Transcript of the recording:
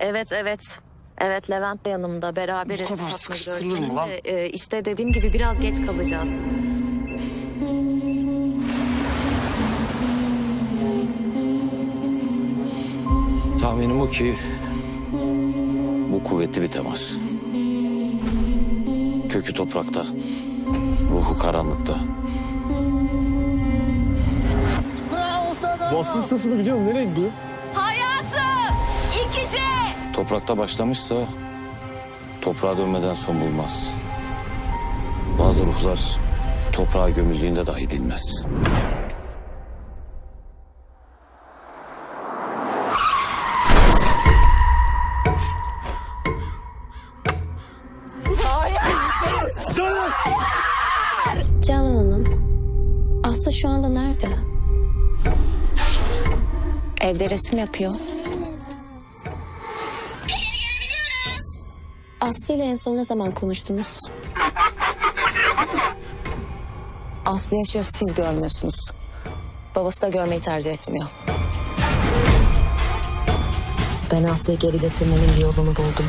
Evet evet. Evet Levent de yanımda beraberiz. Bu kadar Fatma sıkıştırılır mı lan? de, e, işte dediğim gibi biraz geç kalacağız. Tahminim o ki bu kuvvetli bir temas. Kökü toprakta, ruhu karanlıkta. Basın sınıfını biliyor musun? Nereye gidiyor? Toprakta başlamışsa toprağa dönmeden son bulmaz. Bazı ruhlar toprağa gömüldüğünde dahi dinmez. Canan Hanım, Aslı şu anda nerede? Evde resim yapıyor. Aslı ile en son ne zaman konuştunuz? Aslı yaşıyor, siz görmüyorsunuz. Babası da görmeyi tercih etmiyor. Ben Aslı'yı geri getirmenin bir yolunu buldum.